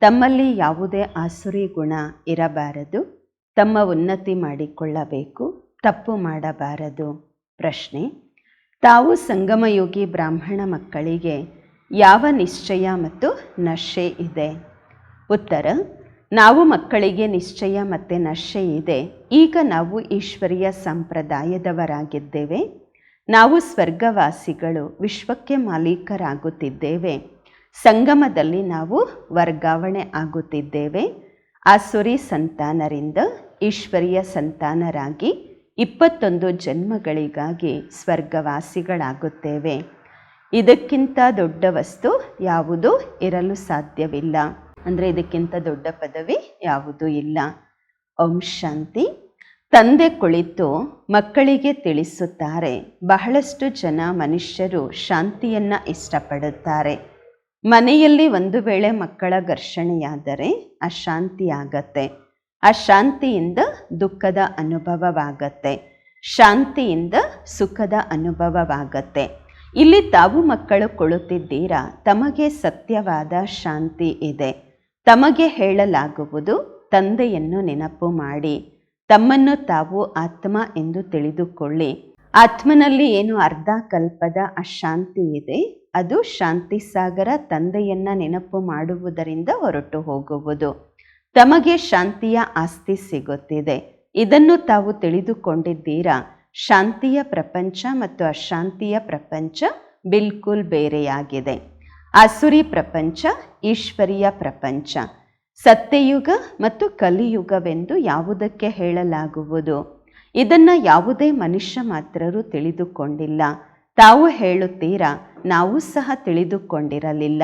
ತಮ್ಮಲ್ಲಿ ಯಾವುದೇ ಆಸುರಿ ಗುಣ ಇರಬಾರದು. ತಮ್ಮ ಉನ್ನತಿ ಮಾಡಿಕೊಳ್ಳಬೇಕು. ತಪ್ಪು ಮಾಡಬಾರದು. ಪ್ರಶ್ನೆ, ತಾವು ಸಂಗಮಯೋಗಿ ಬ್ರಾಹ್ಮಣ ಮಕ್ಕಳಿಗೆ ಯಾವ ನಿಶ್ಚಯ ಮತ್ತು ನಶೆ ಇದೆ? ಉತ್ತರ, ನಾವು ಮಕ್ಕಳಿಗೆ ನಿಶ್ಚಯ ಮತ್ತು ನಶೆ ಇದೆ. ಈಗ ನಾವು ಈಶ್ವರಿಯ ಸಂಪ್ರದಾಯದವರಾಗಿದ್ದೇವೆ. ನಾವು ಸ್ವರ್ಗವಾಸಿಗಳು, ವಿಶ್ವಕ್ಕೆ ಮಾಲೀಕರಾಗುತ್ತಿದ್ದೇವೆ. ಸಂಗಮದಲ್ಲಿ ನಾವು ವರ್ಗಾವಣೆ ಆಗುತ್ತಿದ್ದೇವೆ. ಆಸುರಿ ಸಂತಾನರಿಂದ ಈಶ್ವರಿಯ ಸಂತಾನರಾಗಿ ಇಪ್ಪತ್ತೊಂದು ಜನ್ಮಗಳಿಗಾಗಿ ಸ್ವರ್ಗವಾಸಿಗಳಾಗುತ್ತೇವೆ. ಇದಕ್ಕಿಂತ ದೊಡ್ಡ ವಸ್ತು ಯಾವುದೂ ಇರಲು ಸಾಧ್ಯವಿಲ್ಲ. ಅಂದರೆ ಇದಕ್ಕಿಂತ ದೊಡ್ಡ ಪದವಿ ಯಾವುದೂ ಇಲ್ಲ. ಓಂ ಶಾಂತಿ. ತಂದೆ ಕುಳಿತು ಮಕ್ಕಳಿಗೆ ತಿಳಿಸುತ್ತಾರೆ. ಬಹಳಷ್ಟು ಜನ ಮನುಷ್ಯರು ಶಾಂತಿಯನ್ನು ಇಷ್ಟಪಡುತ್ತಾರೆ. ಮನೆಯಲ್ಲಿ ಒಂದು ವೇಳೆ ಮಕ್ಕಳ ಘರ್ಷಣೆಯಾದರೆ ಅಶಾಂತಿಯಾಗತ್ತೆ ಅಶಾಂತಿಯಿಂದ ದುಃಖದ ಅನುಭವವಾಗತ್ತೆ. ಶಾಂತಿಯಿಂದ ಸುಖದ ಅನುಭವವಾಗತ್ತೆ. ಇಲ್ಲಿ ತಾವು ಮಕ್ಕಳು ಕೊಳುತ್ತಿದ್ದೀರಾ ತಮಗೆ ಸತ್ಯವಾದ ಶಾಂತಿ ಇದೆ. ತಮಗೆ ಹೇಳಲಾಗುವುದು, ತಂದೆಯನ್ನು ನೆನಪು ಮಾಡಿ. ತಮ್ಮನ್ನು ತಾವು ಆತ್ಮ ಎಂದು ತಿಳಿದುಕೊಳ್ಳಿ. ಆತ್ಮನಲ್ಲಿ ಏನು ಅರ್ಧ ಕಲ್ಪದ ಅಶಾಂತಿ ಇದೆ? ಅದು ಶಾಂತಿ ಸಾಗರ ತಂದೆಯನ್ನ ನೆನಪು ಮಾಡುವುದರಿಂದ ಹೊರಟು ಹೋಗುವುದು. ತಮಗೆ ಶಾಂತಿಯ ಆಸ್ತಿ ಸಿಗುತ್ತಿದೆ. ಇದನ್ನು ತಾವು ತಿಳಿದುಕೊಂಡಿದ್ದೀರಾ? ಶಾಂತಿಯ ಪ್ರಪಂಚ ಮತ್ತು ಅಶಾಂತಿಯ ಪ್ರಪಂಚ ಬಿಲ್ಕುಲ್ ಬೇರೆಯಾಗಿದೆ. ಅಸುರಿ ಪ್ರಪಂಚ, ಈಶ್ವರಿಯ ಪ್ರಪಂಚ. ಸತ್ಯಯುಗ ಮತ್ತು ಕಲಿಯುಗವೆಂದು ಯಾವುದಕ್ಕೆ ಹೇಳಲಾಗುವುದು? ಇದನ್ನು ಯಾವುದೇ ಮನುಷ್ಯ ಮಾತ್ರರು ತಿಳಿದುಕೊಂಡಿಲ್ಲ. ತಾವು ಹೇಳುತ್ತೀರಾ? ನಾವು ಸಹ ತಿಳಿದುಕೊಂಡಿರಲಿಲ್ಲ.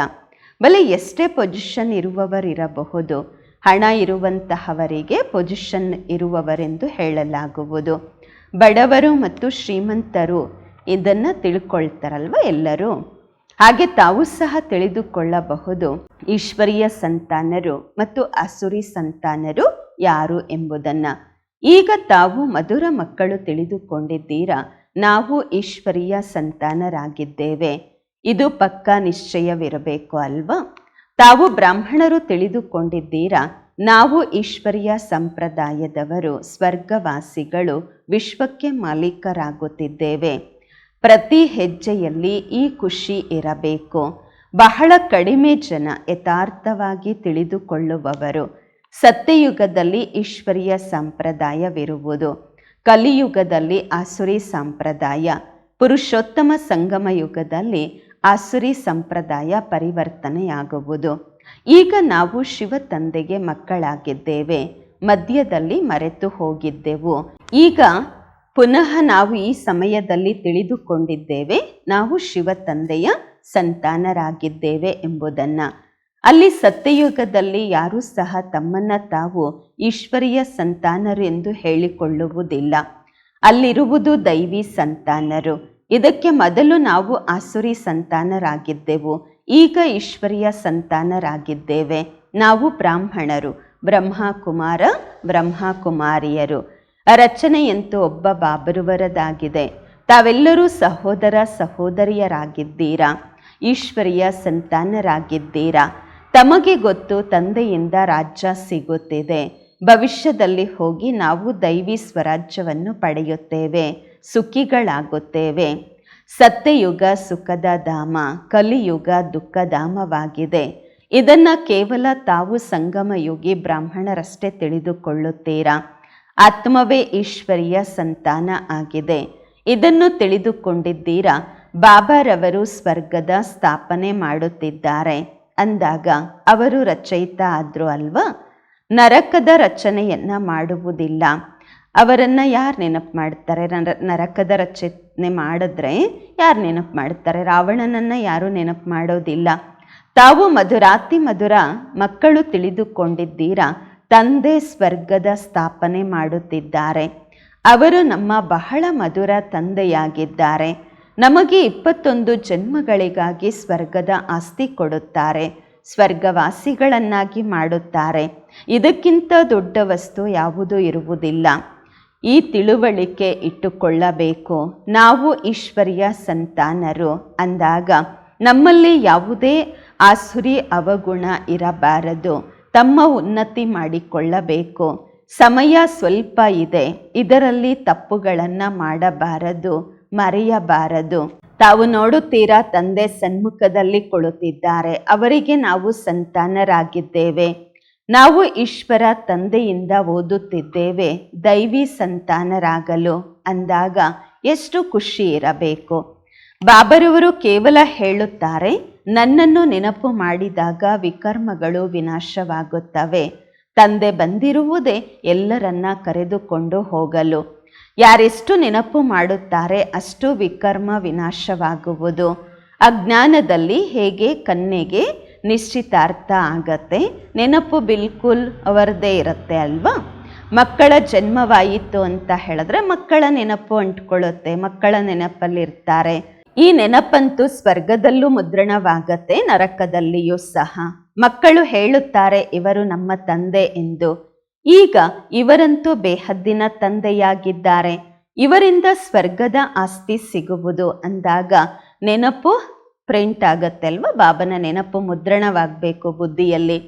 ಬಲೆ ಎಷ್ಟೇ ಪೊಸಿಷನ್ ಇರುವವರಿರಬಹುದು, ಹಣ ಇರುವಂತಹವರಿಗೆ ಪೊಸಿಷನ್ ಇರುವವರೆಂದು ಹೇಳಲಾಗುವುದು. ಬಡವರು ಮತ್ತು ಶ್ರೀಮಂತರು ಇದನ್ನು ತಿಳ್ಕೊಳ್ತಾರಲ್ವ ಎಲ್ಲರೂ? ಹಾಗೆ ತಾವು ಸಹ ತಿಳಿದುಕೊಳ್ಳಬಹುದು, ಈಶ್ವರೀಯ ಸಂತಾನರು ಮತ್ತು ಅಸುರಿ ಸಂತಾನರು ಯಾರು ಎಂಬುದನ್ನು. ಈಗ ತಾವು ಮಧುರ ಮಕ್ಕಳು ತಿಳಿದುಕೊಂಡಿದ್ದೀರಾ? ನಾವು ಈಶ್ವರಿಯ ಸಂತಾನರಾಗಿದ್ದೇವೆ. ಇದು ಪಕ್ಕಾ ನಿಶ್ಚಯವಿರಬೇಕು ಅಲ್ವಾ? ತಾವು ಬ್ರಾಹ್ಮಣರು ತಿಳಿದುಕೊಂಡಿದ್ದೀರಾ? ನಾವು ಈಶ್ವರಿಯ ಸಂಪ್ರದಾಯದವರು, ಸ್ವರ್ಗವಾಸಿಗಳು, ವಿಶ್ವಕ್ಕೆ ಮಾಲೀಕರಾಗುತ್ತಿದ್ದೇವೆ. ಪ್ರತಿ ಹೆಜ್ಜೆಯಲ್ಲಿ ಈ ಖುಷಿ ಇರಬೇಕು. ಬಹಳ ಕಡಿಮೆ ಜನ ಯಥಾರ್ಥವಾಗಿ ತಿಳಿದುಕೊಳ್ಳುವವರು. ಸತ್ಯಯುಗದಲ್ಲಿ ಈಶ್ವರಿಯ ಸಂಪ್ರದಾಯವಿರುವುದು ಕಲಿಯುಗದಲ್ಲಿ ಆಸುರಿ ಸಂಪ್ರದಾಯ, ಪುರುಷೋತ್ತಮ ಸಂಗಮ ಯುಗದಲ್ಲಿ ಆಸುರಿ ಸಂಪ್ರದಾಯ ಪರಿವರ್ತನೆಯಾಗುವುದು. ಈಗ ನಾವು ಶಿವ ತಂದೆಗೆ ಮಕ್ಕಳಾಗಿದ್ದೇವೆ, ಮಧ್ಯದಲ್ಲಿ ಮರೆತು ಹೋಗಿದ್ದೆವು. ಈಗ ಪುನಃ ನಾವು ಈ ಸಮಯದಲ್ಲಿ ತಿಳಿದುಕೊಂಡಿದ್ದೇವೆ, ನಾವು ಶಿವ ತಂದೆಯ ಸಂತಾನರಾಗಿದ್ದೇವೆ ಎಂಬುದನ್ನು. ಅಲ್ಲಿ ಸತ್ಯಯುಗದಲ್ಲಿ ಯಾರೂ ಸಹ ತಮ್ಮನ್ನ ತಾವು ಈಶ್ವರಿಯ ಸಂತಾನರು ಎಂದು ಹೇಳಿಕೊಳ್ಳುವುದಿಲ್ಲ. ಅಲ್ಲಿರುವುದು ದೈವಿ ಸಂತಾನರು. ಇದಕ್ಕೆ ಮೊದಲು ನಾವು ಆಸುರಿ ಸಂತಾನರಾಗಿದ್ದೆವು. ಈಗ ಈಶ್ವರಿಯ ಸಂತಾನರಾಗಿದ್ದೇವೆ. ನಾವು ಬ್ರಾಹ್ಮಣರು, ಬ್ರಹ್ಮಕುಮಾರ, ಬ್ರಹ್ಮಕುಮಾರಿಯರು. ಬ್ರಹ್ಮ ಕುಮಾರಿಯರು ರಚನೆಯಂತೂ ಒಬ್ಬ ಬಾಬರುವರದಾಗಿದೆ. ತಾವೆಲ್ಲರೂ ಸಹೋದರ ಸಹೋದರಿಯರಾಗಿದ್ದೀರಾ? ಈಶ್ವರಿಯ ಸಂತಾನರಾಗಿದ್ದೀರಾ? ತಮಗೆ ಗೊತ್ತು ತಂದೆಯಿಂದ ರಾಜ್ಯ ಸಿಗುತ್ತಿದೆ. ಭವಿಷ್ಯದಲ್ಲಿ ಹೋಗಿ ನಾವು ದೈವಿ ಸ್ವರಾಜ್ಯವನ್ನು ಪಡೆಯುತ್ತೇವೆ, ಸುಖಿಗಳಾಗುತ್ತೇವೆ. ಸತ್ಯಯುಗ ಸುಖದ ಧಾಮ, ಕಲಿಯುಗ ದುಃಖಧಾಮವಾಗಿದೆ. ಇದನ್ನು ಕೇವಲ ತಾವು ಸಂಗಮಯುಗಿ ಬ್ರಾಹ್ಮಣರಷ್ಟೇ ತಿಳಿದುಕೊಳ್ಳುತ್ತೀರಾ? ಆತ್ಮವೇ ಈಶ್ವರಿಯ ಸಂತಾನ ಆಗಿದೆ. ಇದನ್ನು ತಿಳಿದುಕೊಂಡಿದ್ದೀರಾ? ಬಾಬಾರವರು ಸ್ವರ್ಗದ ಸ್ಥಾಪನೆ ಮಾಡುತ್ತಿದ್ದಾರೆ. ಅಂದಾಗ ಅವರು ರಚಯಿತ ಆದರು ಅಲ್ವಾ? ನರಕದ ರಚನೆಯನ್ನು ಮಾಡುವುದಿಲ್ಲ. ಅವರನ್ನು ಯಾರು ನೆನಪು ಮಾಡ್ತಾರೆ? ನರ ನರಕದ ರಚನೆ ಮಾಡಿದ್ರೆ ಯಾರು ನೆನಪು ಮಾಡ್ತಾರೆ? ರಾವಣನನ್ನು ಯಾರು ನೆನಪು ಮಾಡೋದಿಲ್ಲ. ತಾವು ಮಧುರಾತಿ ಮಧುರ ಮಕ್ಕಳು ತಿಳಿದುಕೊಂಡಿದ್ದೀರಾ? ತಂದೆ ಸ್ವರ್ಗದ ಸ್ಥಾಪನೆ ಮಾಡುತ್ತಿದ್ದಾರೆ. ಅವರು ನಮ್ಮ ಬಹಳ ಮಧುರ ತಂದೆಯಾಗಿದ್ದಾರೆ. ನಮಗೆ ಇಪ್ಪತ್ತೊಂದು ಜನ್ಮಗಳಿಗಾಗಿ ಸ್ವರ್ಗದ ಆಸ್ತಿ ಕೊಡುತ್ತಾರೆ, ಸ್ವರ್ಗವಾಸಿಗಳನ್ನಾಗಿ ಮಾಡುತ್ತಾರೆ. ಇದಕ್ಕಿಂತ ದೊಡ್ಡ ವಸ್ತು ಯಾವುದೂ ಇರುವುದಿಲ್ಲ. ಈ ತಿಳುವಳಿಕೆ ಇಟ್ಟುಕೊಳ್ಳಬೇಕು. ನಾವು ಈಶ್ವರ್ಯ ಸಂತಾನರು ಅಂದಾಗ ನಮ್ಮಲ್ಲಿ ಯಾವುದೇ ಆಸುರಿ ಅವಗುಣ ಇರಬಾರದು. ತಮ್ಮ ಉನ್ನತಿ ಮಾಡಿಕೊಳ್ಳಬೇಕು. ಸಮಯ ಸ್ವಲ್ಪ ಇದೆ, ಇದರಲ್ಲಿ ತಪ್ಪುಗಳನ್ನು ಮಾಡಬಾರದು. ಮರೆಯಬಾರದು. ತಾವು ನೋಡುತ್ತೀರಾ ತಂದೆ ಸನ್ಮುಖದಲ್ಲಿ ಕುಳಿತಿದ್ದಾರೆ. ಅವರಿಗೆ ನಾವು ಸಂತಾನರಾಗಿದ್ದೇವೆ. ನಾವು ಈಶ್ವರ ತಂದೆಯಿಂದ ಓದುತ್ತಿದ್ದೇವೆ. ದೈವಿ ಸಂತಾನರಾಗಲು ಅಂದಾಗ ಎಷ್ಟು ಖುಷಿ ಇರಬೇಕು. ಬಾಬರವರು ಕೇವಲ ಹೇಳುತ್ತಾರೆ, ನನ್ನನ್ನು ನೆನಪು ಮಾಡಿದಾಗ ವಿಕರ್ಮಗಳು ವಿನಾಶವಾಗುತ್ತವೆ. ತಂದೆ ಬಂದಿರುವುದೇ ಎಲ್ಲರನ್ನ ಕರೆದುಕೊಂಡು ಹೋಗಲು. ಯಾರೆಷ್ಟು ನೆನಪು ಮಾಡುತ್ತಾರೆ ಅಷ್ಟು ವಿಕರ್ಮ ವಿನಾಶವಾಗುವುದು. ಅಜ್ಞಾನದಲ್ಲಿ ಹೇಗೆ ಕನ್ನೆಗೆ ನಿಶ್ಚಿತಾರ್ಥ ಆಗತ್ತೆ? ನೆನಪು ಬಿಲ್ಕುಲ್ ಅವರದೇ ಇರುತ್ತೆ ಅಲ್ವಾ? ಮಕ್ಕಳ ಜನ್ಮವಾಯಿತು ಅಂತ ಹೇಳಿದ್ರೆ ಮಕ್ಕಳ ನೆನಪು ಅಂಟ್ಕೊಳ್ಳುತ್ತೆ, ಮಕ್ಕಳ ನೆನಪಲ್ಲಿರ್ತಾರೆ. ಈ ನೆನಪಂತೂ ಸ್ವರ್ಗದಲ್ಲೂ ಮುದ್ರಣವಾಗತ್ತೆ, ನರಕದಲ್ಲಿಯೂ ಸಹ. ಮಕ್ಕಳು ಹೇಳುತ್ತಾರೆ, ಇವರು ನಮ್ಮ ತಂದೆ ಎಂದು. ಈಗ ಇವರಂತೂ ಬೇಹದ್ದಿನ ತಂದೆಯಾಗಿದ್ದಾರೆ. ಇವರಿಂದ ಸ್ವರ್ಗದ ಆಸ್ತಿ ಸಿಗುವುದು ಅಂದಾಗ ನೆನಪು ಪ್ರಿಂಟ್ ಆಗತ್ತೆ ಅಲ್ವಾ ಬಾಬನ ನೆನಪು ಮುದ್ರಣವಾಗಬೇಕು ಬುದ್ಧಿಯಲ್ಲಿ.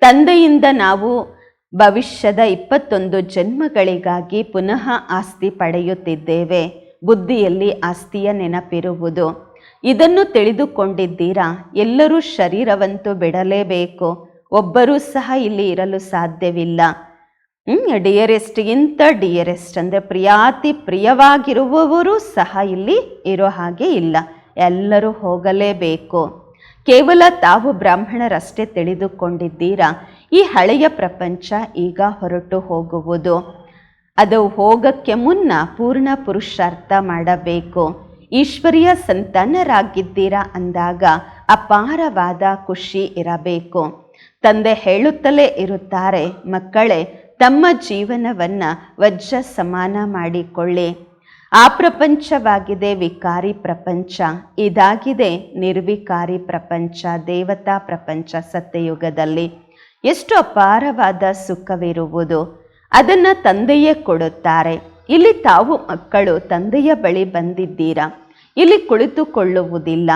ತಂದೆಯಿಂದ ನಾವು ಭವಿಷ್ಯದ ಇಪ್ಪತ್ತೊಂದು ಜನ್ಮಗಳಿಗಾಗಿ ಪುನಃ ಆಸ್ತಿ ಪಡೆಯುತ್ತಿದ್ದೇವೆ. ಬುದ್ಧಿಯಲ್ಲಿ ಆಸ್ತಿಯ ನೆನಪಿರುವುದು. ಇದನ್ನು ತಿಳಿದುಕೊಂಡಿದ್ದೀರಾ? ಎಲ್ಲರೂ ಶರೀರವಂತೂ ಬಿಡಲೇಬೇಕು. ಒಬ್ಬರೂ ಸಹ ಇಲ್ಲಿ ಇರಲು ಸಾಧ್ಯವಿಲ್ಲ. ಡಿಯರೆಸ್ಟ್ಗಿಂತ ಡಿಯರೆಸ್ಟ್ ಅಂದರೆ ಪ್ರಿಯಾತಿ ಪ್ರಿಯವಾಗಿರುವವರು ಸಹ ಇಲ್ಲಿ ಇರೋ ಹಾಗೆ ಇಲ್ಲ. ಎಲ್ಲರೂ ಹೋಗಲೇಬೇಕು. ಕೇವಲ ತಾವು ಬ್ರಾಹ್ಮಣರಷ್ಟೇ ತಿಳಿದುಕೊಂಡಿದ್ದೀರಾ? ಈ ಹಳೆಯ ಪ್ರಪಂಚ ಈಗ ಹೊರಟು ಹೋಗುವುದು. ಅದು ಹೋಗಕ್ಕೆ ಮುನ್ನ ಪೂರ್ಣ ಪುರುಷಾರ್ಥ ಮಾಡಬೇಕು. ಈಶ್ವರಿಯ ಸಂತಾನರಾಗಿದ್ದೀರಾ ಅಂದಾಗ ಅಪಾರವಾದ ಖುಷಿ ಇರಬೇಕು. ತಂದೆ ಹೇಳುತ್ತಲೇ ಇರುತ್ತಾರೆ, ಮಕ್ಕಳೇ ತಮ್ಮ ಜೀವನವನ್ನ ವಜ್ರ ಸಮಾನ ಮಾಡಿಕೊಳ್ಳಿ. ಆ ಪ್ರಪಂಚವಾಗಿದೆ ವಿಕಾರಿ ಪ್ರಪಂಚ. ಇದಾಗಿದೆ ನಿರ್ವಿಕಾರಿ ಪ್ರಪಂಚ, ದೇವತಾ ಪ್ರಪಂಚ ಸತ್ಯಯುಗದಲ್ಲಿ. ಎಷ್ಟು ಅಪಾರವಾದ ಸುಖವಿರುವುದು. ಅದನ್ನು ತಂದೆಯೇ ಕೊಡುತ್ತಾರೆ. ಇಲ್ಲಿ ತಾವು ಮಕ್ಕಳು, ತಂದೆಯ ಬಳಿ ಬಂದಿದ್ದೀರಾ. ಇಲ್ಲಿ ಕುಳಿತುಕೊಳ್ಳುವುದಿಲ್ಲ.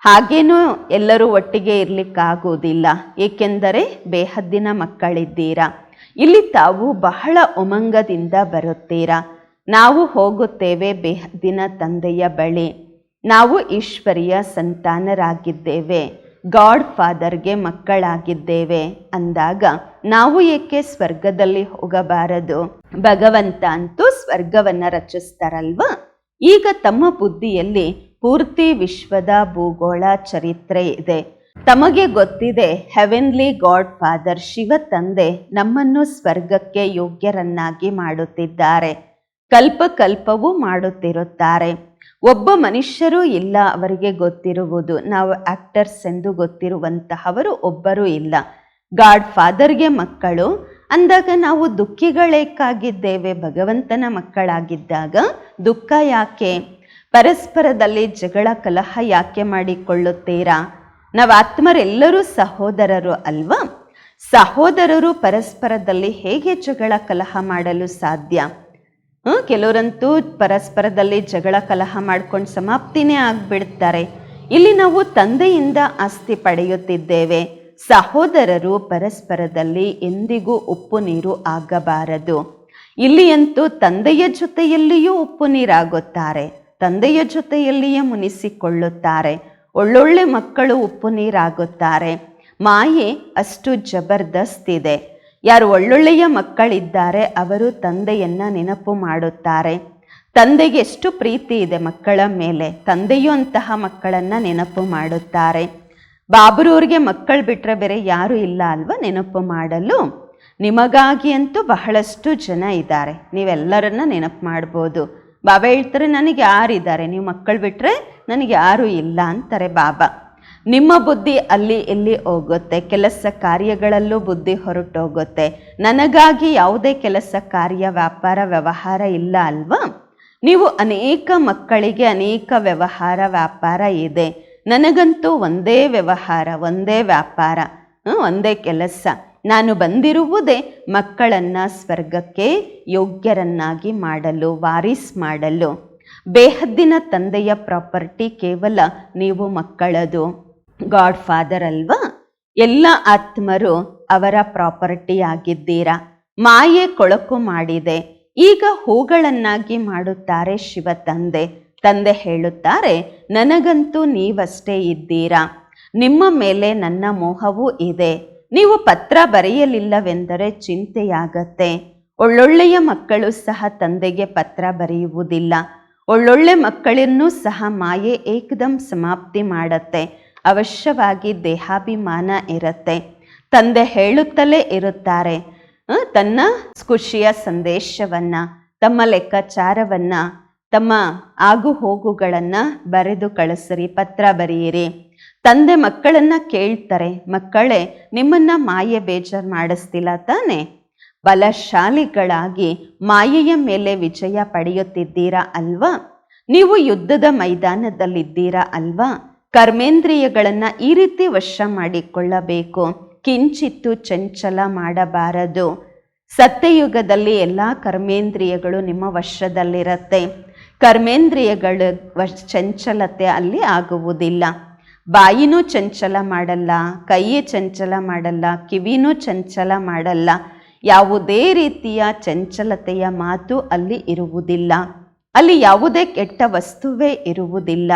ಹಾಗೇನೂ ಎಲ್ಲರೂ ಒಟ್ಟಿಗೆ ಇರಲಿಕ್ಕಾಗುವುದಿಲ್ಲ. ಏಕೆಂದರೆ ಬೇಹದ್ದಿನ ಮಕ್ಕಳಿದ್ದೀರಾ. ಇಲ್ಲಿ ತಾವು ಬಹಳ ಉಮಂಗದಿಂದ ಬರುತ್ತೀರಾ? ನಾವು ಹೋಗುತ್ತೇವೆ ಬೇಹದ್ದಿನ ತಂದೆಯ ಬಳಿ. ನಾವು ಈಶ್ವರಿಯ ಸಂತಾನರಾಗಿದ್ದೇವೆ. ಗಾಡ್ ಫಾದರ್ಗೆ ಮಕ್ಕಳಾಗಿದ್ದೇವೆ ಅಂದಾಗ ನಾವು ಏಕೆ ಸ್ವರ್ಗದಲ್ಲಿ ಹೋಗಬಾರದು? ಭಗವಂತ ಅಂತೂ ಸ್ವರ್ಗವನ್ನು ರಚಿಸ್ತಾರಲ್ವಾ? ಈಗ ತಮ್ಮ ಬುದ್ಧಿಯಲ್ಲಿ ಪೂರ್ತಿ ವಿಶ್ವದ ಭೂಗೋಳ ಚರಿತ್ರೆ ಇದೆ. ತಮಗೆ ಗೊತ್ತಿದೆ ಹೆವೆನ್ಲಿ ಗಾಡ್ ಫಾದರ್ ಶಿವ ತಂದೆ ನಮ್ಮನ್ನು ಸ್ವರ್ಗಕ್ಕೆ ಯೋಗ್ಯರನ್ನಾಗಿ ಮಾಡುತ್ತಿದ್ದಾರೆ. ಕಲ್ಪ ಕಲ್ಪವೂ ಮಾಡುತ್ತಿರುತ್ತಾರೆ. ಒಬ್ಬ ಮನುಷ್ಯರೂ ಇಲ್ಲ ಅವರಿಗೆ ಗೊತ್ತಿರುವುದು. ನಾವು ಆಕ್ಟರ್ಸ್ ಎಂದು ಗೊತ್ತಿರುವಂತಹವರು ಒಬ್ಬರೂ ಇಲ್ಲ. ಗಾಡ್ ಫಾದರ್ಗೆ ಮಕ್ಕಳು. ಅಂದಾಗ ನಾವು ದುಃಖಿಗಳೇಕಾಗಿದ್ದೇವೆ. ಭಗವಂತನ ಮಕ್ಕಳಾಗಿದ್ದಾಗ ದುಃಖ ಯಾಕೆ? ಪರಸ್ಪರದಲ್ಲಿ ಜಗಳ ಕಲಹ ಯಾಕೆ ಮಾಡಿಕೊಳ್ಳುತ್ತೀರಾ? ನಾವು ಆತ್ಮರೆಲ್ಲರೂ ಸಹೋದರರು ಅಲ್ವಾ? ಸಹೋದರರು ಪರಸ್ಪರದಲ್ಲಿ ಹೇಗೆ ಜಗಳ ಕಲಹ ಮಾಡಲು ಸಾಧ್ಯ? ಕೆಲವರಂತೂ ಪರಸ್ಪರದಲ್ಲಿ ಜಗಳ ಕಲಹ ಮಾಡ್ಕೊಂಡು ಸಮಾಪ್ತಿನೇ ಆಗಿಬಿಡ್ತಾರೆ. ಇಲ್ಲಿ ನಾವು ತಂದೆಯಿಂದ ಆಸ್ತಿ ಪಡೆಯುತ್ತಿದ್ದೇವೆ. ಸಹೋದರರು ಪರಸ್ಪರದಲ್ಲಿ ಎಂದಿಗೂ ಉಪ್ಪು ನೀರು ಆಗಬಾರದು. ಇಲ್ಲಿಯಂತೂ ತಂದೆಯ ಜೊತೆಯಲ್ಲಿಯೂ ಉಪ್ಪು ನೀರಾಗುತ್ತಾರೆ. ತಂದೆಯ ಜೊತೆಯಲ್ಲಿಯೇ ಮುನಿಸಿಕೊಳ್ಳುತ್ತಾರೆ. ಒಳ್ಳೊಳ್ಳೆ ಮಕ್ಕಳು ಉಪ್ಪು ನೀರಾಗುತ್ತಾರೆ. ಮಾಯೆ ಅಷ್ಟು ಜಬರ್ದಸ್ತ್ ಇದೆ ಯಾರು ಒಳ್ಳೊಳ್ಳೆಯ ಮಕ್ಕಳಿದ್ದಾರೆ, ಅವರು ತಂದೆಯನ್ನ ನೆನಪು ಮಾಡುತ್ತಾರೆ. ತಂದೆಗೆ ಎಷ್ಟು ಪ್ರೀತಿ ಇದೆ ಮಕ್ಕಳ ಮೇಲೆ. ತಂದೆಯೂ ಅಂತಹ ಮಕ್ಕಳನ್ನ ನೆನಪು ಮಾಡುತ್ತಾರೆ. ಬಾಬರೂರಿಗೆ ಮಕ್ಕಳು ಬಿಟ್ಟರೆ ಬೇರೆ ಯಾರೂ ಇಲ್ಲ ಅಲ್ವಾ ನೆನಪು ಮಾಡಲು? ನಿಮಗಾಗಿ ಅಂತೂ ಬಹಳಷ್ಟು ಜನ ಇದ್ದಾರೆ. ನೀವೆಲ್ಲರನ್ನ ನೆನಪು ಮಾಡ್ಬೋದು. ಬಾಬಾ ಹೇಳ್ತಾರೆ, ನನಗೆ ಯಾರಿದ್ದಾರೆ? ನೀವು ಮಕ್ಕಳು ಬಿಟ್ಟರೆ ನನಗೆ ಯಾರೂ ಇಲ್ಲ ಅಂತಾರೆ ಬಾಬಾ. ನಿಮ್ಮ ಬುದ್ಧಿ ಅಲ್ಲಿ ಇಲ್ಲಿ ಹೋಗುತ್ತೆ, ಕೆಲಸ ಕಾರ್ಯಗಳಲ್ಲೂ ಬುದ್ಧಿ ಹೊರಟೋಗುತ್ತೆ. ನನಗಾಗಿ ಯಾವುದೇ ಕೆಲಸ ಕಾರ್ಯ, ವ್ಯಾಪಾರ, ವ್ಯವಹಾರ ಇಲ್ಲ ಅಲ್ವಾ? ನೀವು ಅನೇಕ ಮಕ್ಕಳಿಗೆ ಅನೇಕ ವ್ಯವಹಾರ, ವ್ಯಾಪಾರ ಇದೆ. ನನಗಂತೂ ಒಂದೇ ವ್ಯವಹಾರ, ಒಂದೇ ವ್ಯಾಪಾರ ಒಂದೇ ಕೆಲಸ. ನಾನು ಬಂದಿರುವುದೇ ಮಕ್ಕಳನ್ನು ಸ್ವರ್ಗಕ್ಕೆ ಯೋಗ್ಯರನ್ನಾಗಿ ಮಾಡಲು, ವಾರಿಸ್ ಮಾಡಲು. ಬೇಹದ್ದಿನ ತಂದೆಯ ಪ್ರಾಪರ್ಟಿ ಕೇವಲ ನೀವು ಮಕ್ಕಳದು. ಗಾಡ್ ಫಾದರ್ ಅಲ್ವಾ? ಎಲ್ಲ ಆತ್ಮರು ಅವರ ಪ್ರಾಪರ್ಟಿ ಆಗಿದ್ದೀರಾ? ಮಾಯೆ ಕೊಳಕು ಮಾಡಿದೆ. ಈಗ ಹೂಗಳನ್ನಾಗಿ ಮಾಡುತ್ತಾರೆ ಶಿವ ತಂದೆ. ತಂದೆ ಹೇಳುತ್ತಾರೆ, ನನಗಂತೂ ನೀವಷ್ಟೇ ಇದ್ದೀರಾ? ನಿಮ್ಮ ಮೇಲೆ ನನ್ನ ಮೋಹವೂ ಇದೆ. ನೀವು ಪತ್ರ ಬರೆಯಲಿಲ್ಲವೆಂದರೆ ಚಿಂತೆಯಾಗತ್ತೆ. ಒಳ್ಳೊಳ್ಳೆಯ ಮಕ್ಕಳು ಸಹ ತಂದೆಗೆ ಪತ್ರ ಬರೆಯುವುದಿಲ್ಲ. ಒಳ್ಳೊಳ್ಳೆ ಮಕ್ಕಳನ್ನೂ ಸಹ ಮಾಯೆ ಏಕದಂ ಸಮಾಪ್ತಿ ಮಾಡತ್ತೆ. ಅವಶ್ಯವಾಗಿ ದೇಹಾಭಿಮಾನ ಇರುತ್ತೆ. ತಂದೆ ಹೇಳುತ್ತಲೇ ಇರುತ್ತಾರೆ ತನ್ನ ಖುಷಿಯ ಸಂದೇಶವನ್ನು, ತಮ್ಮ ಲೆಕ್ಕಾಚಾರವನ್ನು, ತಮ್ಮ ಆಗು ಹೋಗುಗಳನ್ನ ಬರೆದು ಕಳಿಸಿರಿ, ಪತ್ರ ಬರೆಯಿರಿ. ತಂದೆ ಮಕ್ಕಳನ್ನು ಕೇಳ್ತಾರೆ, ಮಕ್ಕಳೇ, ನಿಮ್ಮನ್ನು ಮಾಯೆ ಬೇಜಾರು ಮಾಡಿಸ್ತಿಲ್ಲ ತಾನೆ? ಬಲಶಾಲಿಗಳಾಗಿ ಮಾಯೆಯ ಮೇಲೆ ವಿಜಯ ಪಡೆಯುತ್ತಿದ್ದೀರಾ ಅಲ್ವಾ? ನೀವು ಯುದ್ಧದ ಮೈದಾನದಲ್ಲಿದ್ದೀರಾ ಅಲ್ವಾ? ಕರ್ಮೇಂದ್ರಿಯಗಳನ್ನು ಈ ರೀತಿ ವಶ ಮಾಡಿಕೊಳ್ಳಬೇಕು. ಕಿಂಚಿತ್ತು ಚಂಚಲ ಮಾಡಬಾರದು. ಸತ್ಯಯುಗದಲ್ಲಿ ಎಲ್ಲ ಕರ್ಮೇಂದ್ರಿಯಗಳು ನಿಮ್ಮ ವಶದಲ್ಲಿರತ್ತೆ. ಕರ್ಮೇಂದ್ರಿಯಗಳು ಚಂಚಲತೆ ಅಲ್ಲಿ ಆಗುವುದಿಲ್ಲ. ಬಾಯಿನೂ ಚಂಚಲ ಮಾಡಲ್ಲ, ಕೈಯೇ ಚಂಚಲ ಮಾಡಲ್ಲ, ಕಿವಿನೂ ಚಂಚಲ ಮಾಡಲ್ಲ. ಯಾವುದೇ ರೀತಿಯ ಚಂಚಲತೆಯ ಮಾತು ಅಲ್ಲಿ ಇರುವುದಿಲ್ಲ. ಅಲ್ಲಿ ಯಾವುದೇ ಕೆಟ್ಟ ವಸ್ತುವೇ ಇರುವುದಿಲ್ಲ.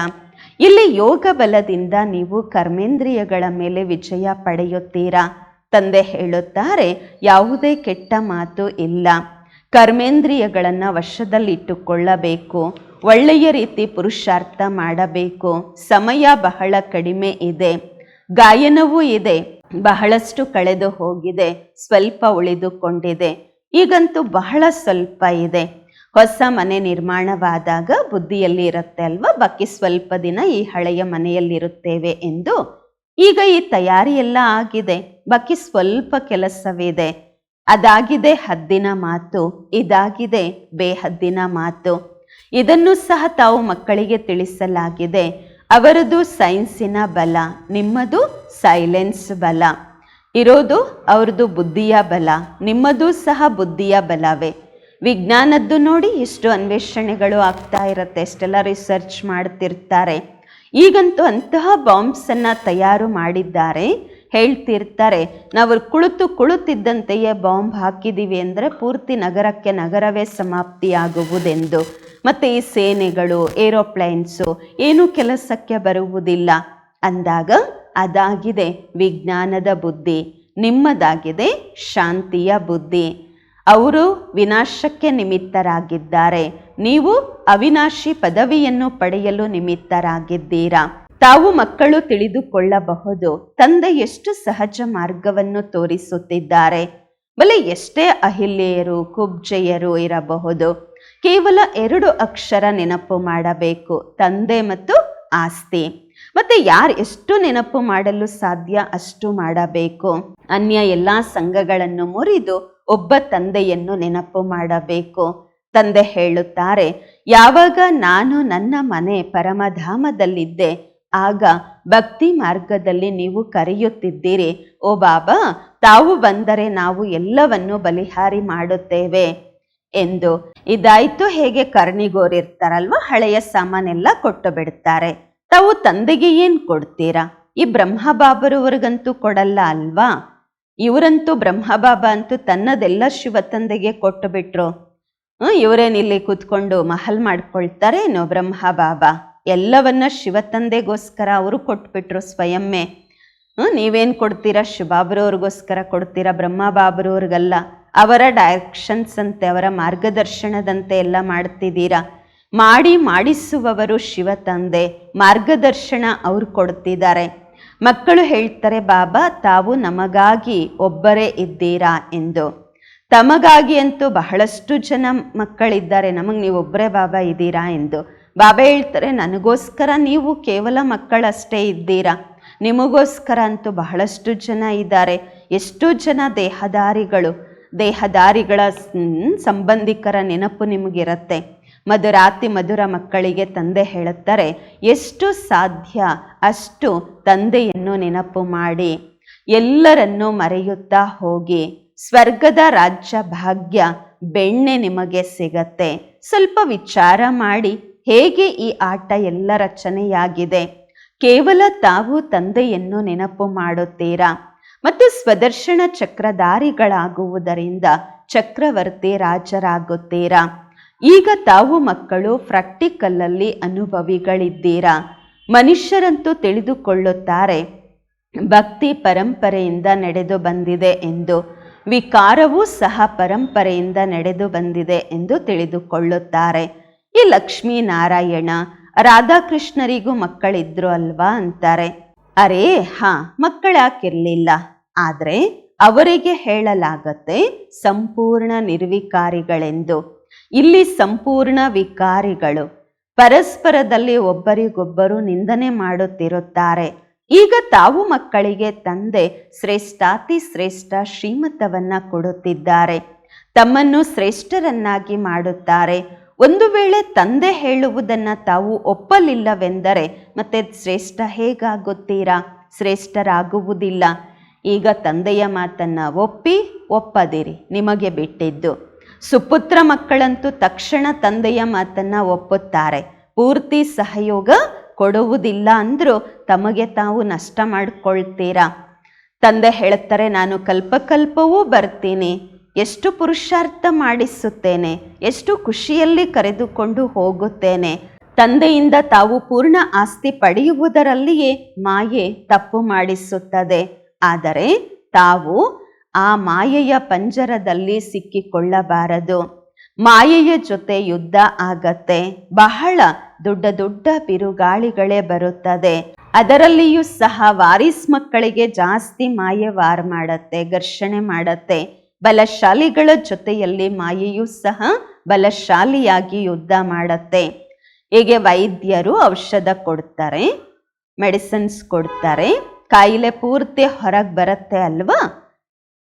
ಇಲ್ಲಿ ಯೋಗ ಬಲದಿಂದ ನೀವು ಕರ್ಮೇಂದ್ರಿಯಗಳ ಮೇಲೆ ವಿಜಯ ಪಡೆಯುತ್ತೀರಾ? ತಂದೆ ಹೇಳುತ್ತಾರೆ, ಯಾವುದೇ ಕೆಟ್ಟ ಮಾತು ಇಲ್ಲ. ಕರ್ಮೇಂದ್ರಿಯಗಳನ್ನು ವಶದಲ್ಲಿಟ್ಟುಕೊಳ್ಳಬೇಕು. ಒಳ್ಳೆಯ ರೀತಿ ಪುರುಷಾರ್ಥ ಮಾಡಬೇಕು. ಸಮಯ ಬಹಳ ಕಡಿಮೆ ಇದೆ. ಗಾಯನವೂ ಇದೆ. ಬಹಳಷ್ಟು ಕಳೆದು ಹೋಗಿದೆ, ಸ್ವಲ್ಪ ಉಳಿದುಕೊಂಡಿದೆ. ಈಗಂತೂ ಬಹಳ ಸ್ವಲ್ಪ ಇದೆ. ಹೊಸ ಮನೆ ನಿರ್ಮಾಣವಾದಾಗ ಬುದ್ಧಿಯಲ್ಲಿ ಇರುತ್ತೆ ಅಲ್ವಾ? ಬಾಕಿ ಸ್ವಲ್ಪ ದಿನ ಈ ಹಳೆಯ ಮನೆಯಲ್ಲಿರುತ್ತೇವೆ ಎಂದು. ಈಗ ಈ ತಯಾರಿ ಎಲ್ಲ ಆಗಿದೆ. ಬಾಕಿ ಸ್ವಲ್ಪ ಕೆಲಸವಿದೆ. ಅದಾಗಿದೆ ಹದ್ದಿನ ಮಾತು, ಇದಾಗಿದೆ ಬೇಹದ್ದಿನ ಮಾತು. ಇದನ್ನು ಸಹ ತಾವು ಮಕ್ಕಳಿಗೆ ತಿಳಿಸಲಾಗಿದೆ. ಅವರದು ಸೈನ್ಸಿನ ಬಲ, ನಿಮ್ಮದು ಸೈಲೆನ್ಸ್ ಬಲ. ಇರೋದು ಅವ್ರದ್ದು ಬುದ್ಧಿಯ ಬಲ, ನಿಮ್ಮದು ಸಹ ಬುದ್ಧಿಯ ಬಲವೇ. ವಿಜ್ಞಾನದ್ದು ನೋಡಿ ಎಷ್ಟು ಅನ್ವೇಷಣೆಗಳು ಆಗ್ತಾ ಇರುತ್ತೆ, ಎಷ್ಟೆಲ್ಲ ರಿಸರ್ಚ್ ಮಾಡ್ತಿರ್ತಾರೆ. ಈಗಂತೂ ಅಂತಹ ಬಾಂಬ್ಸನ್ನು ತಯಾರು ಮಾಡಿದ್ದಾರೆ. ಹೇಳ್ತಿರ್ತಾರೆ ನಾವು ಕುಳಿತು ಕುಳಿತಿದ್ದಂತೆಯೇ ಬಾಂಬ್ ಹಾಕಿದ್ದೀವಿ ಅಂದರೆ ಪೂರ್ತಿ ನಗರಕ್ಕೆ ನಗರವೇ ಸಮಾಪ್ತಿಯಾಗುವುದೆಂದು. ಮತ್ತು ಈ ಸೇನೆಗಳು, ಏರೋಪ್ಲೇನ್ಸು ಏನೂ ಕೆಲಸಕ್ಕೆ ಬರುವುದಿಲ್ಲ. ಅಂದಾಗ ಅದಾಗಿದೆ ವಿಜ್ಞಾನದ ಬುದ್ಧಿ, ನಿಮ್ಮದಾಗಿದೆ ಶಾಂತಿಯ ಬುದ್ಧಿ. ಅವರು ವಿನಾಶಕ್ಕೆ ನಿಮಿತ್ತರಾಗಿದ್ದಾರೆ, ನೀವು ಅವಿನಾಶಿ ಪದವಿಯನ್ನು ಪಡೆಯಲು ನಿಮಿತ್ತರಾಗಿದ್ದೀರಾ? ತಾವು ಮಕ್ಕಳು ತಿಳಿದುಕೊಳ್ಳಬಹುದು, ತಂದೆ ಎಷ್ಟು ಸಹಜ ಮಾರ್ಗವನ್ನು ತೋರಿಸುತ್ತಿದ್ದಾರೆ. ಬಲೆ ಎಷ್ಟೇ ಅಹಿಲ್ಯೆಯರು ಕುಬ್ಜೆಯರು ಇರಬಹುದು ಕೇವಲ ಎರಡು ಅಕ್ಷರ ನೆನಪು ಮಾಡಬೇಕು, ತಂದೆ ಮತ್ತು ಆಸ್ತಿ. ಮತ್ತೆ ಯಾರು ಎಷ್ಟು ನೆನಪು ಮಾಡಲು ಸಾಧ್ಯ ಅಷ್ಟು ಮಾಡಬೇಕು. ಅನ್ಯ ಎಲ್ಲ ಸಂಘಗಳನ್ನು ಮುರಿದು ಒಬ್ಬ ತಂದೆಯನ್ನು ನೆನಪು ಮಾಡಬೇಕು. ತಂದೆ ಹೇಳುತ್ತಾರೆ, ಯಾವಾಗ ನಾನು ನನ್ನ ಮನೆ ಪರಮಧಾಮದಲ್ಲಿದ್ದೆ, ಆಗ ಭಕ್ತಿ ಮಾರ್ಗದಲ್ಲಿ ನೀವು ಕರೆಯುತ್ತಿದ್ದೀರಿ. ಓ ಬಾಬಾ, ತಾವು ಬಂದರೆ ನಾವು ಎಲ್ಲವನ್ನು ಬಲಿಹಾರಿ ಮಾಡುತ್ತೇವೆ. ಎಂದು. ಇದಾಯ್ತು, ಹೇಗೆ ಕರ್ಣಿಗೋರಿರ್ತಾರಲ್ವ ಹಳೆಯ ಸಾಮಾನೆಲ್ಲ ಕೊಟ್ಟು ಬಿಡ್ತಾರೆ. ತಾವು ತಂದೆಗೆ ಏನ್ ಕೊಡ್ತೀರಾ? ಈ ಬ್ರಹ್ಮ ಬಾಬರವರಿಗಂತೂ ಕೊಡಲ್ಲ ಅಲ್ವಾ? ಇವರಂತೂ ಬ್ರಹ್ಮ ಬಾಬಾ ಅಂತೂ ತನ್ನದೆಲ್ಲ ಶಿವ ತಂದೆಗೆ ಕೊಟ್ಟು ಬಿಟ್ರು. ಇವರೇನಿಲ್ಲಿ ಕೂತ್ಕೊಂಡು ಮಹಲ್ ಮಾಡ್ಕೊಳ್ತಾರೆ ಬ್ರಹ್ಮ ಬಾಬಾ ಎಲ್ಲವನ್ನ ಶಿವ ತಂದೆಗೋಸ್ಕರ ಅವರು ಕೊಟ್ಬಿಟ್ರು ಸ್ವಯಂಮೇ ನೀವೇನ್ ಕೊಡ್ತೀರಾ? ಶಿವಬಾಬ್ರವ್ರಿಗೋಸ್ಕರ ಕೊಡ್ತೀರಾ? ಬ್ರಹ್ಮ ಬಾಬ್ರವ್ರಿಗಲ್ಲ ಅವರ ಡೈರೆಕ್ಷನ್ಸ್ ಅಂತೆ, ಅವರ ಮಾರ್ಗದರ್ಶನದಂತೆ ಎಲ್ಲ ಮಾಡ್ತಿದ್ದೀರಾ? ಮಾಡಿ ಮಾಡಿಸುವವರು ಶಿವ ತಂದೆ, ಮಾರ್ಗದರ್ಶನ ಅವರು ಕೊಡ್ತಿದ್ದಾರೆ. ಮಕ್ಕಳು ಹೇಳ್ತಾರೆ, ಬಾಬಾ, ತಾವು ನಮಗಾಗಿ ಒಬ್ಬರೇ ಇದ್ದೀರಾ? ಎಂದು. ತಮಗಾಗಿ ಅಂತೂ ಬಹಳಷ್ಟು ಜನ ಮಕ್ಕಳಿದ್ದಾರೆ, ನಮಗೆ ನೀವು ಒಬ್ಬರೇ ಬಾಬಾ ಇದ್ದೀರಾ? ಎಂದು. ಬಾಬಾ ಹೇಳ್ತಾರೆ, ನನಗೋಸ್ಕರ ನೀವು ಕೇವಲ ಮಕ್ಕಳಷ್ಟೇ ಇದ್ದೀರಾ? ನಿಮಗೋಸ್ಕರ ಅಂತೂ ಬಹಳಷ್ಟು ಜನ ಇದ್ದಾರೆ. ಎಷ್ಟು ಜನ ದೇಹದಾರಿಗಳು ದೇಹದಾರಿಗಳ ಸಂಬಂಧಿಕರ ನೆನಪು ನಿಮಗಿರುತ್ತೆ. ಮಧುರಾತಿ ಮಧುರ ಮಕ್ಕಳಿಗೆ ತಂದೆ ಹೇಳುತ್ತಾರೆ, ಎಷ್ಟು ಸಾಧ್ಯ ಅಷ್ಟು ತಂದೆಯನ್ನು ನೆನಪು ಮಾಡಿ. ಎಲ್ಲರನ್ನೂ ಮರೆಯುತ್ತಾ ಹೋಗಿ. ಸ್ವರ್ಗದ ರಾಜ್ಯ ಭಾಗ್ಯ ಬೆಣ್ಣೆ ನಿಮಗೆ ಸಿಗತ್ತೆ. ಸ್ವಲ್ಪ ವಿಚಾರ ಮಾಡಿ. ಹೇಗೆ ಈ ಆಟ ಎಲ್ಲ ರಚನೆಯಾಗಿದೆ? ಕೇವಲ ತಾವು ತಂದೆಯನ್ನು ನೆನಪು ಮಾಡುತ್ತೀರಾ? ಮತ್ತು ಸ್ವದರ್ಶನ ಚಕ್ರಧಾರಿಗಳಾಗುವುದರಿಂದ ಚಕ್ರವರ್ತಿ ರಾಜರಾಗುತ್ತೀರಾ? ಈಗ ತಾವು ಮಕ್ಕಳು ಪ್ರಾಕ್ಟಿಕಲ್ಲಲ್ಲಿ ಅನುಭವಿಗಳಿದ್ದೀರಾ? ಮನುಷ್ಯರಂತೂ ತಿಳಿದುಕೊಳ್ಳುತ್ತಾರೆ, ಭಕ್ತಿ ಪರಂಪರೆಯಿಂದ ನಡೆದು ಬಂದಿದೆ ಎಂದು, ವಿಕಾರವೂ ಸಹ ಪರಂಪರೆಯಿಂದ ನಡೆದು ಬಂದಿದೆ ಎಂದು ತಿಳಿದುಕೊಳ್ಳುತ್ತಾರೆ. ಈ ಲಕ್ಷ್ಮೀನಾರಾಯಣ ರಾಧಾಕೃಷ್ಣರಿಗೂ ಮಕ್ಕಳಿದ್ರು ಅಲ್ವಾ ಅಂತಾರೆ. ಅರೇ, ಹಾ, ಮಕ್ಕಳಾಕಿರ್ಲಿಲ್ಲ. ಆದರೆ ಅವರಿಗೆ ಹೇಳಲಾಗತ್ತೆ, ಸಂಪೂರ್ಣ ನಿರ್ವಿಕಾರಿಗಳೆಂದು. ಇಲ್ಲಿ ಸಂಪೂರ್ಣ ವಿಕಾರಿಗಳು. ಪರಸ್ಪರದಲ್ಲಿ ಒಬ್ಬರಿಗೊಬ್ಬರು ನಿಂದನೆ ಮಾಡುತ್ತಿರುತ್ತಾರೆ. ಈಗ ತಾವು ಮಕ್ಕಳಿಗೆ ತಂದೆ ಶ್ರೇಷ್ಠಾತಿ ಶ್ರೇಷ್ಠ ಶ್ರೀಮತವನ್ನ ಕೊಡುತ್ತಿದ್ದಾರೆ. ತಮ್ಮನ್ನು ಶ್ರೇಷ್ಠರನ್ನಾಗಿ ಮಾಡುತ್ತಾರೆ. ಒಂದು ವೇಳೆ ತಂದೆ ಹೇಳುವುದನ್ನು ತಾವು ಒಪ್ಪಲಿಲ್ಲವೆಂದರೆ ಮತ್ತೆ ಶ್ರೇಷ್ಠ ಹೇಗಾಗುತ್ತೀರಾ? ಶ್ರೇಷ್ಠರಾಗುವುದಿಲ್ಲ. ಈಗ ತಂದೆಯ ಮಾತನ್ನ ಒಪ್ಪಿ ಒಪ್ಪದಿರಿ, ನಿಮಗೆ ಬಿಟ್ಟಿದ್ದು. ಸುಪುತ್ರ ಮಕ್ಕಳಂತೂ ತಕ್ಷಣ ತಂದೆಯ ಮಾತನ್ನ ಒಪ್ಪುತ್ತಾರೆ. ಪೂರ್ತಿ ಸಹಯೋಗ ಕೊಡುವುದಿಲ್ಲ ಅಂದರೂ ತಮಗೆ ತಾವು ನಷ್ಟ ಮಾಡಿಕೊಳ್ತೀರಾ? ತಂದೆ ಹೇಳುತ್ತಾರೆ, ನಾನು ಕಲ್ಪಕಲ್ಪವೂ ಬರ್ತೀನಿ. ಎಷ್ಟು ಪುರುಷಾರ್ಥ ಮಾಡಿಸುತ್ತೇನೆ, ಎಷ್ಟು ಖುಷಿಯಲ್ಲಿ ಕರೆದುಕೊಂಡು ಹೋಗುತ್ತೇನೆ. ತಂದೆಯಿಂದ ತಾವು ಪೂರ್ಣ ಆಸ್ತಿ ಪಡೆಯುವುದರಲ್ಲಿಯೇ ಮಾಯೆ ತಪ್ಪು ಮಾಡಿಸುತ್ತದೆ. ಆದರೆ ತಾವು ಆ ಮಾಯೆಯ ಪಂಜರದಲ್ಲಿ ಸಿಕ್ಕಿಕೊಳ್ಳಬಾರದು. ಮಾಯೆಯ ಜೊತೆ ಯುದ್ಧ ಆಗತ್ತೆ. ಬಹಳ ದೊಡ್ಡ ದೊಡ್ಡ ಬಿರುಗಾಳಿಗಳೇ ಬರುತ್ತದೆ. ಅದರಲ್ಲಿಯೂ ಸಹ ವಾರಿಸ್ ಮಕ್ಕಳಿಗೆ ಜಾಸ್ತಿ ಮಾಯೆ ವಾರ್ ಮಾಡತ್ತೆ, ಘರ್ಷಣೆ ಮಾಡತ್ತೆ. ಬಲಶಾಲಿಗಳ ಜೊತೆಯಲ್ಲಿ ಮಾಯೆಯೂ ಸಹ ಬಲಶಾಲಿಯಾಗಿ ಯುದ್ಧ ಮಾಡತ್ತೆ. ಹೀಗೆ ವೈದ್ಯರು ಔಷಧ ಕೊಡ್ತಾರೆ? ಮೆಡಿಸಿನ್ಸ್ ಕೊಡ್ತಾರೆ? ಕಾಯಿಲೆ ಪೂರ್ತಿ ಹೊರಗೆ ಬರುತ್ತೆ ಅಲ್ವಾ?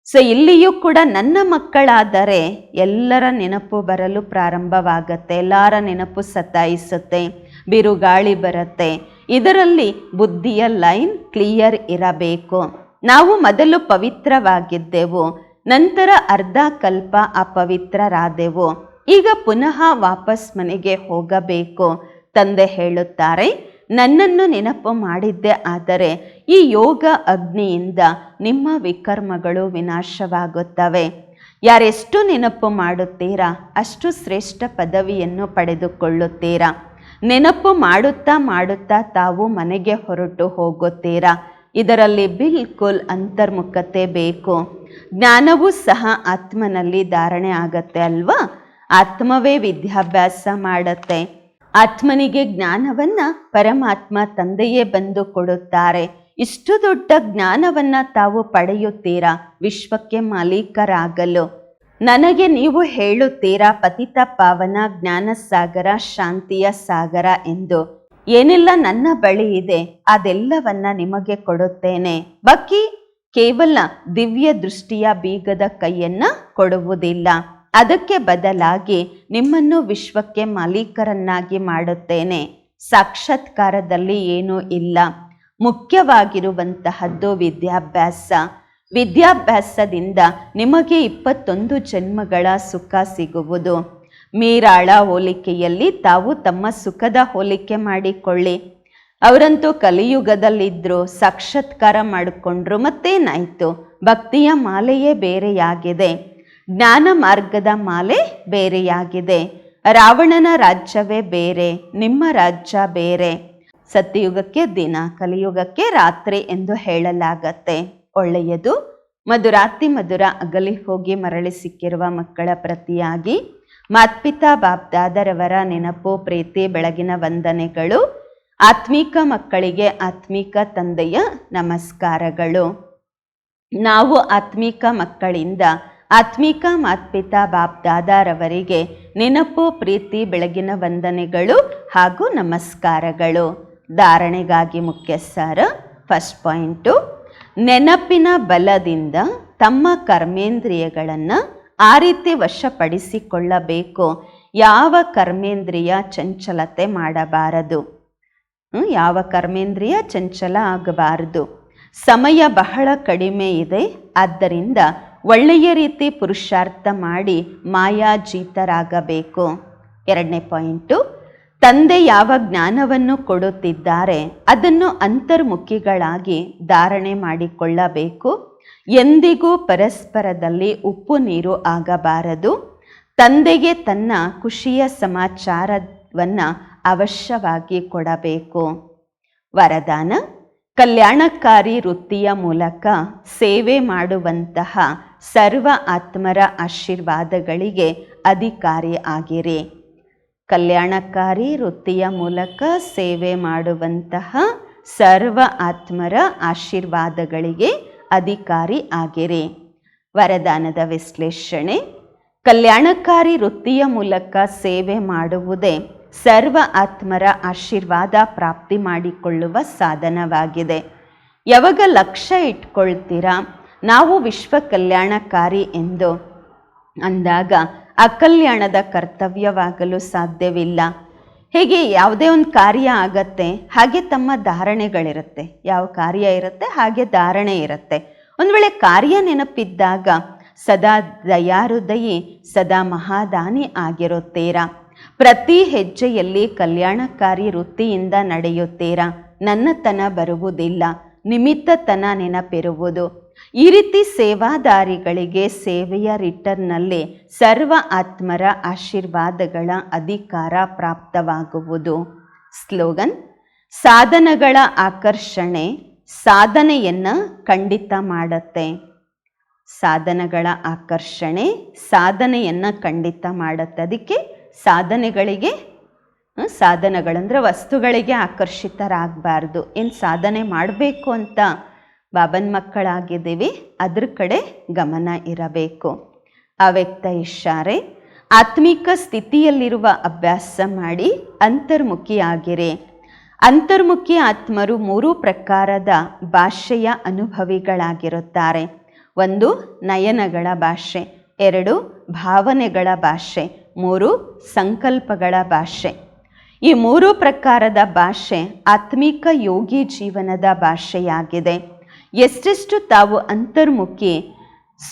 ಸೊ ಇಲ್ಲಿಯೂ ಕೂಡ ನನ್ನ ಮಕ್ಕಳಾದರೆ ಎಲ್ಲರ ನೆನಪು ಬರಲು ಪ್ರಾರಂಭವಾಗತ್ತೆ, ಎಲ್ಲರ ನೆನಪು ಸತಾಯಿಸುತ್ತೆ, ಬಿರುಗಾಳಿ ಬರುತ್ತೆ. ಇದರಲ್ಲಿ ಬುದ್ಧಿಯ ಲೈನ್ ಕ್ಲಿಯರ್ ಇರಬೇಕು. ನಾವು ಮೊದಲು ಪವಿತ್ರವಾಗಿದ್ದೆವು, ನಂತರ ಅರ್ಧ ಕಲ್ಪ ಅಪವಿತ್ರರಾದೆವು. ಈಗ ಪುನಃ ವಾಪಸ್ ಮನೆಗೆ ಹೋಗಬೇಕು. ತಂದೆ ಹೇಳುತ್ತಾರೆ, ನನ್ನನ್ನು ನೆನಪು ಮಾಡಿದ್ದೆ, ಆದರೆ ಈ ಯೋಗ ಅಗ್ನಿಯಿಂದ ನಿಮ್ಮ ವಿಕರ್ಮಗಳು ವಿನಾಶವಾಗುತ್ತವೆ. ಯಾರೆಷ್ಟು ನೆನಪು ಮಾಡುತ್ತೀರಾ, ಅಷ್ಟು ಶ್ರೇಷ್ಠ ಪದವಿಯನ್ನು ಪಡೆದುಕೊಳ್ಳುತ್ತೀರಾ. ನೆನಪು ಮಾಡುತ್ತಾ ಮಾಡುತ್ತಾ ತಾವು ಮನೆಗೆ ಹೊರಟು ಹೋಗುತ್ತೀರಾ. ಇದರಲ್ಲಿ ಬಿಲ್ಕುಲ್ ಅಂತರ್ಮುಖತೆ ಬೇಕು. ಜ್ಞಾನವೂ ಸಹ ಆತ್ಮನಲ್ಲಿ ಧಾರಣೆ ಆಗತ್ತೆ ಅಲ್ವಾ? ಆತ್ಮವೇ ವಿದ್ಯಾಭ್ಯಾಸ ಮಾಡುತ್ತೆ. ಆತ್ಮನಿಗೆ ಜ್ಞಾನವನ್ನ ಪರಮಾತ್ಮ ತಂದೆಯೇ ಬಂದು ಕೊಡುತ್ತಾರೆ. ಇಷ್ಟು ದೊಡ್ಡ ಜ್ಞಾನವನ್ನ ತಾವು ಪಡೆಯುತ್ತೀರಾ? ವಿಶ್ವಕ್ಕೆ ಮಾಲೀಕರಾಗಲು. ನನಗೆ ನೀವು ಹೇಳುತ್ತೀರಾ ಪತಿತ ಪಾವನ ಜ್ಞಾನ ಸಾಗರ, ಶಾಂತಿಯ ಸಾಗರ ಎಂದು. ಏನೆಲ್ಲ ನನ್ನ ಬಳಿ ಇದೆ, ಅದೆಲ್ಲವನ್ನ ನಿಮಗೆ ಕೊಡುತ್ತೇನೆ. ಬಕ್ಕಿ ಕೇವಲ ದಿವ್ಯ ದೃಷ್ಟಿಯ ಬೀಗದ ಕೈಯನ್ನ ಕೊಡುವುದಿಲ್ಲ. ಅದಕ್ಕೆ ಬದಲಾಗಿ ನಿಮ್ಮನ್ನು ವಿಶ್ವಕ್ಕೆ ಮಾಲೀಕರನ್ನಾಗಿ ಮಾಡುತ್ತೇನೆ. ಸಾಕ್ಷಾತ್ಕಾರದಲ್ಲಿ ಏನೂ ಇಲ್ಲ. ಮುಖ್ಯವಾಗಿರುವಂತಹದ್ದು ವಿದ್ಯಾಭ್ಯಾಸ. ವಿದ್ಯಾಭ್ಯಾಸದಿಂದ ನಿಮಗೆ ಇಪ್ಪತ್ತೊಂದು ಜನ್ಮಗಳ ಸುಖ ಸಿಗುವುದು. ಮೀರಾಳ ಹೋಲಿಕೆಯಲ್ಲಿ ತಾವು ತಮ್ಮ ಸುಖದ ಹೋಲಿಕೆ ಮಾಡಿಕೊಳ್ಳಿ. ಅವರಂತೂ ಕಲಿಯುಗದಲ್ಲಿದ್ದರು ಸಾಕ್ಷಾತ್ಕಾರ ಮಾಡಿಕೊಂಡ್ರು ಮತ್ತೇನಾಯಿತು? ಭಕ್ತಿಯ ಮಾಲೆಯೇ ಬೇರೆಯಾಗಿದೆ. ಜ್ಞಾನ ಮಾರ್ಗದ ಮಾಲೆ ಬೇರೆಯಾಗಿದೆ. ರಾವಣನ ರಾಜ್ಯವೇ ಬೇರೆ, ನಿಮ್ಮ ರಾಜ್ಯ ಬೇರೆ. ಸತ್ಯಯುಗಕ್ಕೆ ದಿನ, ಕಲಿಯುಗಕ್ಕೆ ರಾತ್ರಿ ಎಂದು ಹೇಳಲಾಗತ್ತೆ. ಒಳ್ಳೆಯದು ಮಧುರಾತಿ ಮಧುರ ಅಗಲಿ ಹೋಗಿ ಮರಳಿ ಸಿಕ್ಕಿರುವ ಮಕ್ಕಳ ಪ್ರತಿಯಾಗಿ. ಮಾತ್ಪಿತಾ ಬಾಬ್ದಾದರವರ ನೆನಪು, ಪ್ರೀತಿ, ಬೆಳಗಿನ ವಂದನೆಗಳು, ಆತ್ಮೀಕ ಮಕ್ಕಳಿಗೆ ಆತ್ಮೀಕ ತಂದೆಯ ನಮಸ್ಕಾರಗಳು. ನಾವು ಆತ್ಮೀಕ ಮಕ್ಕಳಿಂದ ಆತ್ಮೀಕ ಮಾತ್ಪಿತಾ ಬಾಪ್ದಾದಾರವರಿಗೆ ನೆನಪು, ಪ್ರೀತಿ, ಬೆಳಗಿನ ವಂದನೆಗಳು ಹಾಗೂ ನಮಸ್ಕಾರಗಳು. ಧಾರಣೆಗಾಗಿ ಮುಖ್ಯ ಸಾರ ಫಸ್ಟ್ ಪಾಯಿಂಟು ನೆನಪಿನ ಬಲದಿಂದ ತಮ್ಮ ಕರ್ಮೇಂದ್ರಿಯಗಳನ್ನು ಆ ರೀತಿ ವಶಪಡಿಸಿಕೊಳ್ಳಬೇಕು. ಯಾವ ಕರ್ಮೇಂದ್ರಿಯ ಚಂಚಲತೆ ಮಾಡಬಾರದು? ಯಾವ ಕರ್ಮೇಂದ್ರಿಯ ಚಂಚಲ ಆಗಬಾರದು? ಸಮಯ ಬಹಳ ಕಡಿಮೆ ಇದೆ, ಆದ್ದರಿಂದ ಒಳ್ಳೆಯ ರೀತಿ ಪುರುಷಾರ್ಥ ಮಾಡಿ ಮಾಯಾಜೀತರಾಗಬೇಕು. ಎರಡನೇ ಪಾಯಿಂಟು, ತಂದೆ ಯಾವ ಜ್ಞಾನವನ್ನು ಕೊಡುತ್ತಿದ್ದಾರೆ ಅದನ್ನು ಅಂತರ್ಮುಖಿಗಳಾಗಿ ಧಾರಣೆ ಮಾಡಿಕೊಳ್ಳಬೇಕು. ಎಂದಿಗೂ ಪರಸ್ಪರದಲ್ಲಿ ಉಪ್ಪು ನೀರು ಆಗಬಾರದು. ತಂದೆಗೆ ತನ್ನ ಖುಷಿಯ ಸಮಾಚಾರವನ್ನು ಅವಶ್ಯವಾಗಿ ಕೊಡಬೇಕು. ವರದಾನ, ಕಲ್ಯಾಣಕಾರಿ ವೃತ್ತಿಯ ಮೂಲಕ ಸೇವೆ ಮಾಡುವಂತಹ ಸರ್ವ ಆತ್ಮರ ಆಶೀರ್ವಾದಗಳಿಗೆ ಅಧಿಕಾರಿ ಆಗಿರಿ. ಕಲ್ಯಾಣಕಾರಿ ವೃತ್ತಿಯ ಮೂಲಕ ಸೇವೆ ಮಾಡುವಂತಹ ಸರ್ವ ಆತ್ಮರ ಆಶೀರ್ವಾದಗಳಿಗೆ ಅಧಿಕಾರಿ ಆಗಿರಿ. ವರದಾನದ ವಿಶ್ಲೇಷಣೆ. ಕಲ್ಯಾಣಕಾರಿ ವೃತ್ತಿಯ ಮೂಲಕ ಸೇವೆ ಮಾಡುವುದೇ ಸರ್ವ ಆತ್ಮರ ಆಶೀರ್ವಾದ ಪ್ರಾಪ್ತಿ ಮಾಡಿಕೊಳ್ಳುವ ಸಾಧನವಾಗಿದೆ. ಯಾವಾಗ ಲಕ್ಷ್ಯ ಇಟ್ಕೊಳ್ತೀರಾ? ನಾವು ವಿಶ್ವ ಕಲ್ಯಾಣಕಾರಿ ಎಂದು ಅಂದಾಗ ಅಕಲ್ಯಾಣದ ಕರ್ತವ್ಯವಾಗಲು ಸಾಧ್ಯವಿಲ್ಲ. ಹೇಗೆ ಯಾವುದೇ ಒಂದು ಕಾರ್ಯ ಆಗತ್ತೆ, ಹಾಗೆ ತಮ್ಮ ಧಾರಣೆಗಳಿರುತ್ತೆ. ಯಾವ ಕಾರ್ಯ ಇರುತ್ತೆ, ಹಾಗೆ ಧಾರಣೆ ಇರುತ್ತೆ. ಒಂದು ವೇಳೆ ಕಾರ್ಯ ನೆನಪಿದ್ದಾಗ ಸದಾ ದಯಾರುದಯಿ, ಸದಾ ಮಹಾದಾನಿ ಆಗಿರುತ್ತೀರಾ? ಪ್ರತಿ ಹೆಜ್ಜೆಯಲ್ಲಿ ಕಲ್ಯಾಣಕಾರಿ ವೃತ್ತಿಯಿಂದ ನಡೆಯುತ್ತೀರಾ? ನನ್ನತನ ಬರುವುದಿಲ್ಲ, ನಿಮಿತ್ತತನ ನೆನಪಿರುವುದು. ಈ ರೀತಿ ಸೇವಾದಾರಿಗಳಿಗೆ ಸೇವೆಯ ರಿಟರ್ನ್ನಲ್ಲಿ ಸರ್ವ ಆತ್ಮರ ಆಶೀರ್ವಾದಗಳ ಅಧಿಕಾರ ಪ್ರಾಪ್ತವಾಗುವುದು. ಸ್ಲೋಗನ್, ಸಾಧನಗಳ ಆಕರ್ಷಣೆ ಸಾಧನೆಯನ್ನು ಖಂಡಿತ ಮಾಡತ್ತೆ. ಸಾಧನಗಳ ಆಕರ್ಷಣೆ ಸಾಧನೆಯನ್ನು ಖಂಡಿತ ಮಾಡುತ್ತೆ. ಅದಕ್ಕೆ ಸಾಧನೆಗಳಿಗೆ ಸಾಧನಗಳಂದರೆ ವಸ್ತುಗಳಿಗೆ ಆಕರ್ಷಿತರಾಗಬಾರ್ದು. ಏನು ಸಾಧನೆ ಮಾಡಬೇಕು ಅಂತ ಬಾಬನ್ ಮಕ್ಕಳಾಗಿದ್ದೀವಿ. ಅದ್ರ ಕಡೆ ಗಮನ ಇರಬೇಕು. ಅವ್ಯಕ್ತ ಇಶಾರೆ ಆತ್ಮಿಕ ಸ್ಥಿತಿಯಲ್ಲಿರುವ ಅಭ್ಯಾಸ ಮಾಡಿ ಅಂತರ್ಮುಖಿಯಾಗಿರಿ. ಅಂತರ್ಮುಖಿ ಆತ್ಮರು ಮೂರು ಪ್ರಕಾರದ ಭಾಷೆಯ ಅನುಭವಿಗಳಾಗಿರುತ್ತಾರೆ. ಒಂದು, ನಯನಗಳ ಭಾಷೆ. ಎರಡು, ಭಾವನೆಗಳ ಭಾಷೆ. ಮೂರು, ಸಂಕಲ್ಪಗಳ ಭಾಷೆ. ಈ ಮೂರು ಪ್ರಕಾರದ ಭಾಷೆ ಆತ್ಮಿಕ ಯೋಗಿ ಜೀವನದ ಭಾಷೆಯಾಗಿದೆ. ಎಷ್ಟೆಷ್ಟು ತಾವು ಅಂತರ್ಮುಖಿ,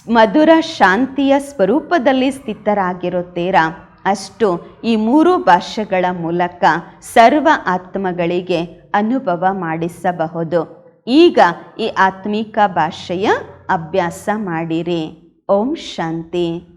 ಮಧುರ ಶಾಂತಿಯ ಸ್ವರೂಪದಲ್ಲಿ ಸ್ಥಿತರಾಗಿರುತ್ತೀರಾ? ಅಷ್ಟು ಈ ಮೂರು ಭಾಷೆಗಳ ಮೂಲಕ ಸರ್ವ ಆತ್ಮಗಳಿಗೆ ಅನುಭವ ಮಾಡಿಸಬಹುದು. ಈಗ ಈ ಆತ್ಮಿಕ ಭಾಷೆಯ ಅಭ್ಯಾಸ ಮಾಡಿರಿ. ಓಂ ಶಾಂತಿ.